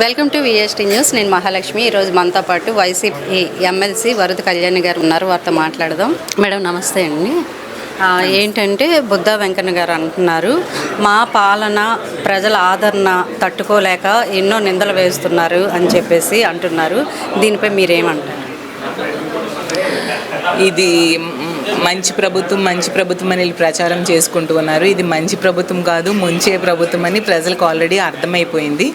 Welcome to VST news. నేను మహాలక్ష్మి. ఈరోజు మనతో పాటు వైసీపీ ఎమ్మెల్సీ వరద కళ్యాణ్ గారు ఉన్నారు. వారితో మాట్లాడదాం. మేడం నమస్తే అండి. ఏంటంటే బుద్ధ వెంకన్న గారు అంటున్నారు మా పాలన ప్రజల ఆదరణ తట్టుకోలేక ఎన్నో నిందలు వేస్తున్నారు అని చెప్పేసి అంటున్నారు. దీనిపై మీరేమంటారు? ఇది మంచి ప్రభుత్వం మంచి ప్రభుత్వం అని వీళ్ళు ప్రచారం చేసుకుంటూ ఉన్నారు. ఇది మంచి ప్రభుత్వం కాదు ముంచే ప్రభుత్వం అని ప్రజలకు ఆల్రెడీ అర్థమైపోయింది.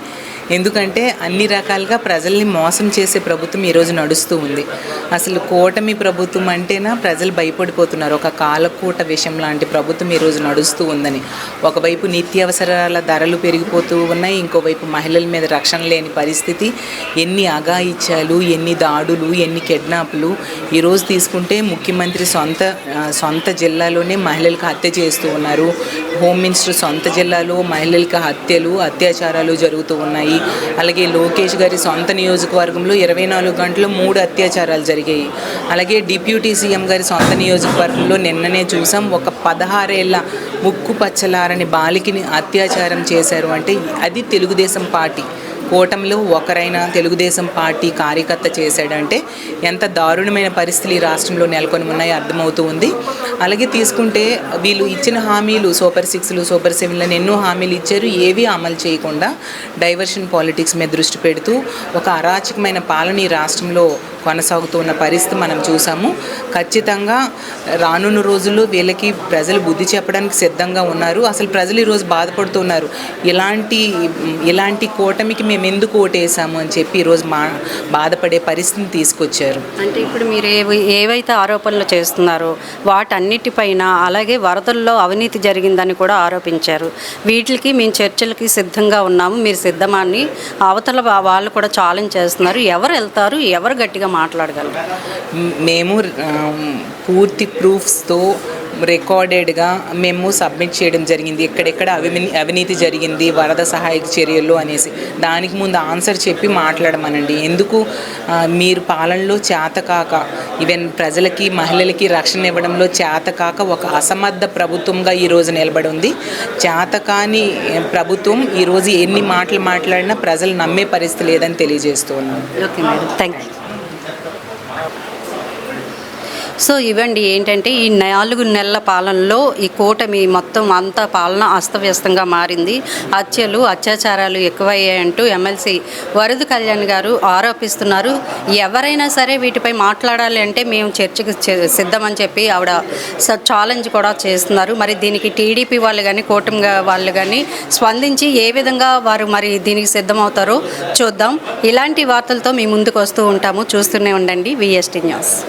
ఎందుకంటే అన్ని రకాలుగా ప్రజల్ని మోసం చేసే ప్రభుత్వం ఈరోజు నడుస్తూ ఉంది. అసలు కూటమి ప్రభుత్వం అంటేనా ప్రజలు భయపడిపోతున్నారు. ఒక కాలకూట విషయం లాంటి ప్రభుత్వం ఈరోజు నడుస్తూ ఉందని. ఒకవైపు నిత్యావసరాల ధరలు పెరిగిపోతూ ఉన్నాయి. ఇంకోవైపు మహిళల మీద రక్షణ లేని పరిస్థితి. ఎన్ని అఘాయిత్యాలు ఎన్ని దాడులు ఎన్ని కిడ్నాప్లు ఈరోజు తీసుకుంటే ముఖ్యమంత్రి సొంత సొంత జిల్లాలోనే మహిళలకు హత్య చేస్తూ ఉన్నారు. హోమ్ మినిస్టర్ సొంత జిల్లాలో మహిళలకు హత్యలు అత్యాచారాలు జరుగుతూ ఉన్నాయి. అలాగే లోకేష్ గారి సొంత నియోజకవర్గంలో ఇరవై నాలుగు గంటలు మూడు అత్యాచారాలు జరిగాయి. అలాగే డిప్యూటీ సీఎం గారి సొంత నియోజకవర్గంలో నిన్ననే చూసాం ఒక పదహారేళ్ళ ముక్కు పచ్చలారని బాలికని అత్యాచారం చేశారు అంటే అది తెలుగుదేశం పార్టీ. కూటమిలో ఒకరైన తెలుగుదేశం పార్టీ కార్యకర్త చేశాడంటే ఎంత దారుణమైన పరిస్థితులు ఈ రాష్ట్రంలో నెలకొని ఉన్నాయో అర్థమవుతూ ఉంది. అలాగే తీసుకుంటే వీళ్ళు ఇచ్చిన హామీలు సూపర్ సిక్స్లు సూపర్ సెవెన్లను ఎన్నో హామీలు ఇచ్చారు. ఏవి అమలు చేయకుండా డైవర్షన్ పాలిటిక్స్ మీద దృష్టి పెడుతూ ఒక అరాచకమైన పాలన ఈ రాష్ట్రంలో కొనసాగుతున్న పరిస్థితి మనం చూసాము. ఖచ్చితంగా రానున్న రోజుల్లో వీళ్ళకి ప్రజలు బుద్ధి చెప్పడానికి సిద్ధంగా ఉన్నారు. అసలు ప్రజలు ఈరోజు బాధపడుతున్నారు. ఇలాంటి ఇలాంటి కూటమికి మేము ఎందుకు ఓటేసాము అని చెప్పి ఈరోజు మా బాధపడే పరిస్థితిని తీసుకొచ్చారు. అంటే ఇప్పుడు మీరు ఏవి ఏవైతే ఆరోపణలు చేస్తున్నారో వాటన్నిటిపైన అలాగే వరదల్లో అవినీతి జరిగిందని కూడా ఆరోపించారు. వీటికి మేము చర్చలకి సిద్ధంగా ఉన్నాము. మీరు సిద్ధమాని అవతల వాళ్ళు కూడా ఛాలెంజ్ చేస్తున్నారు. ఎవరు వెళ్తారు? ఎవరు గట్టిగా మాట్లాడగలరు? మేము పూర్తి ప్రూఫ్స్తో రికార్డెడ్గా మేము సబ్మిట్ చేయడం జరిగింది. ఎక్కడెక్కడ అవిని అవినీతి జరిగింది వరద సహాయక చర్యలు అనేసి. దానికి ముందు ఆన్సర్ చెప్పి మాట్లాడమనండి. ఎందుకు? మీరు పాలనలో చేతకాక ఈవెన్ ప్రజలకి మహిళలకి రక్షణ ఇవ్వడంలో చేతకాక ఒక అసమర్థ ప్రభుత్వంగా ఈరోజు నిలబడి ఉంది. చేతకాని ప్రభుత్వం ఈరోజు ఎన్ని మాటలు మాట్లాడినా ప్రజలు నమ్మే పరిస్థితి లేదని తెలియజేస్తూ ఉన్నాను okay madam thank you so ఇవండి ఏంటంటే ఈ నాలుగు నెలల పాలనలో ఈ కూటమి మొత్తం అంతా పాలన అస్తవ్యస్తంగా మారింది. హత్యలు అత్యాచారాలు ఎక్కువయ్యాయంటూ ఎమ్మెల్సీ వరద కళ్యాణ్ గారు ఆరోపిస్తున్నారు. ఎవరైనా సరే వీటిపై మాట్లాడాలి అంటే మేము చర్చకు సిద్ధమని చెప్పి ఆవిడ స- ఛాలెంజ్ కూడా చేస్తున్నారు. మరి దీనికి టీడీపీ వాళ్ళు కానీ కూటమి వాళ్ళు కానీ స్పందించి ఏ విధంగా వారు మరి దీనికి సిద్ధమవుతారో చూద్దాం. ఇలాంటి వార్తలతో మీ ముందుకు వస్తూ ఉంటాము. చూస్తూనే ఉండండి విఎస్టీ న్యూస్.